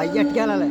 అయ్యట్టుకెళ్ళాలి